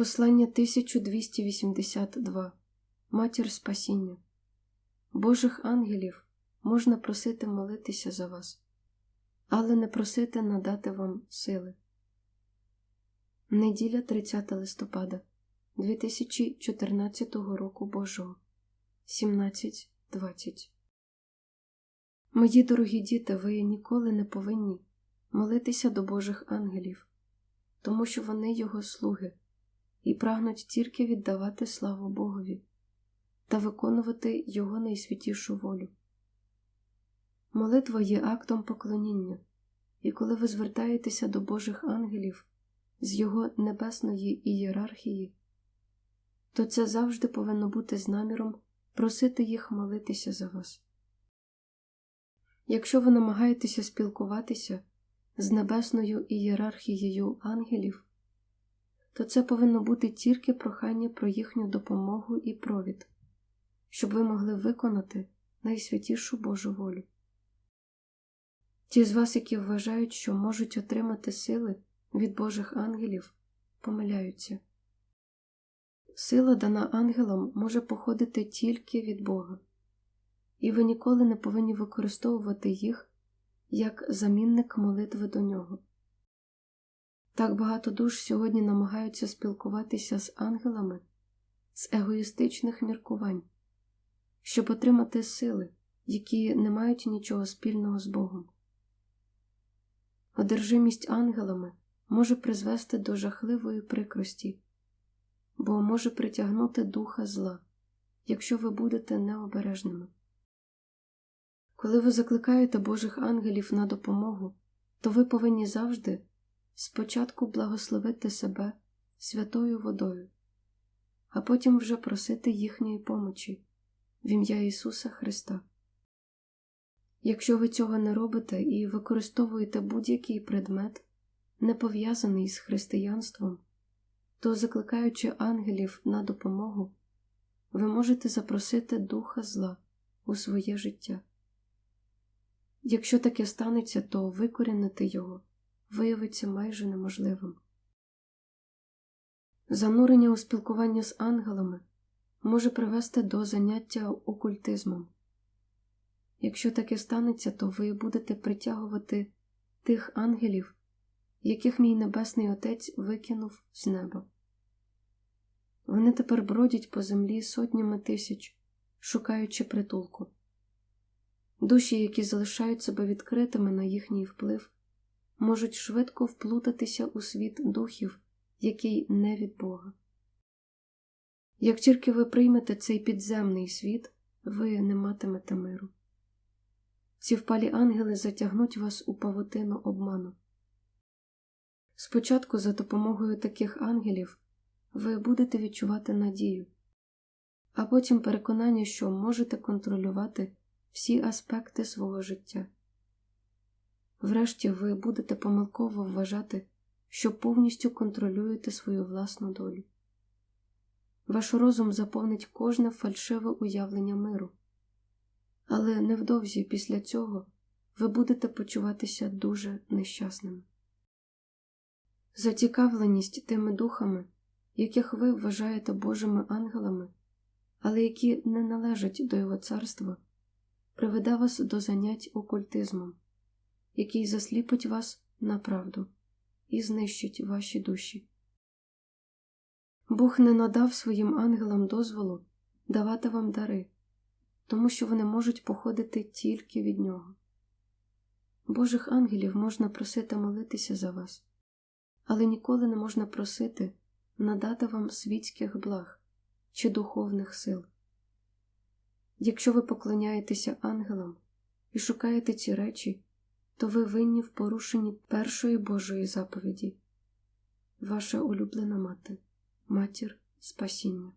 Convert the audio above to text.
Послання 1282 Матір Спасіння Божих ангелів можна просити молитися за вас, але не просити надати вам сили. Неділя 30 листопада 2014 року Божого. 17.20 Мої дорогі діти, ви ніколи не повинні молитися до Божих ангелів, тому що вони його слуги і прагнуть тільки віддавати славу Богові та виконувати Його найсвятішу волю. Молитва є актом поклоніння, і коли ви звертаєтеся до Божих ангелів з Його небесної ієрархії, то це завжди повинно бути з наміром просити їх молитися за вас. Якщо ви намагаєтеся спілкуватися з небесною ієрархією ангелів, то це повинно бути тільки прохання про їхню допомогу і провід, щоб ви могли виконати найсвятішу Божу волю. Ті з вас, які вважають, що можуть отримати сили від Божих ангелів, помиляються. Сила, дана ангелам, може походити тільки від Бога, і ви ніколи не повинні використовувати їх як замінник молитви до нього. Так багато душ сьогодні намагаються спілкуватися з ангелами з егоїстичних міркувань, щоб отримати сили, які не мають нічого спільного з Богом. Одержимість ангелами може призвести до жахливої прикрості, бо може притягнути духа зла, якщо ви будете необережними. Коли ви закликаєте Божих ангелів на допомогу, то ви повинні завжди спочатку благословити себе святою водою, а потім вже просити їхньої помочі в ім'я Ісуса Христа. Якщо ви цього не робите і використовуєте будь-який предмет, не пов'язаний з християнством, то, закликаючи ангелів на допомогу, ви можете запросити духа зла у своє життя. Якщо таке станеться, то викорінити його виявиться майже неможливим. Занурення у спілкування з ангелами може привести до заняття окультизмом. Якщо таке станеться, то ви будете притягувати тих ангелів, яких мій Небесний Отець викинув з неба. Вони тепер бродять по землі сотнями тисяч, шукаючи притулку. Душі, які залишають себе відкритими на їхній вплив, можуть швидко вплутатися у світ духів, який не від Бога. Як тільки ви приймете цей підземний світ, ви не матимете миру. Ці впалі ангели затягнуть вас у павутину обману. Спочатку, за допомогою таких ангелів, ви будете відчувати надію, а потім переконання, що можете контролювати всі аспекти свого життя. Врешті ви будете помилково вважати, що повністю контролюєте свою власну долю. Ваш розум заповнить кожне фальшиве уявлення миру, але невдовзі після цього ви будете почуватися дуже нещасними. Зацікавленість тими духами, яких ви вважаєте Божими ангелами, але які не належать до Його царства, приведе вас до занять окультизмом який засліпить вас на правду і знищить ваші душі. Бог не надав своїм ангелам дозволу давати вам дари, тому що вони можуть походити тільки від нього. Божих ангелів можна просити молитися за вас, але ніколи не можна просити надати вам світських благ чи духовних сил. Якщо ви поклоняєтеся ангелам і шукаєте ці речі, то ви винні в порушенні першої Божої заповіді, ваша улюблена мати, матір спасіння.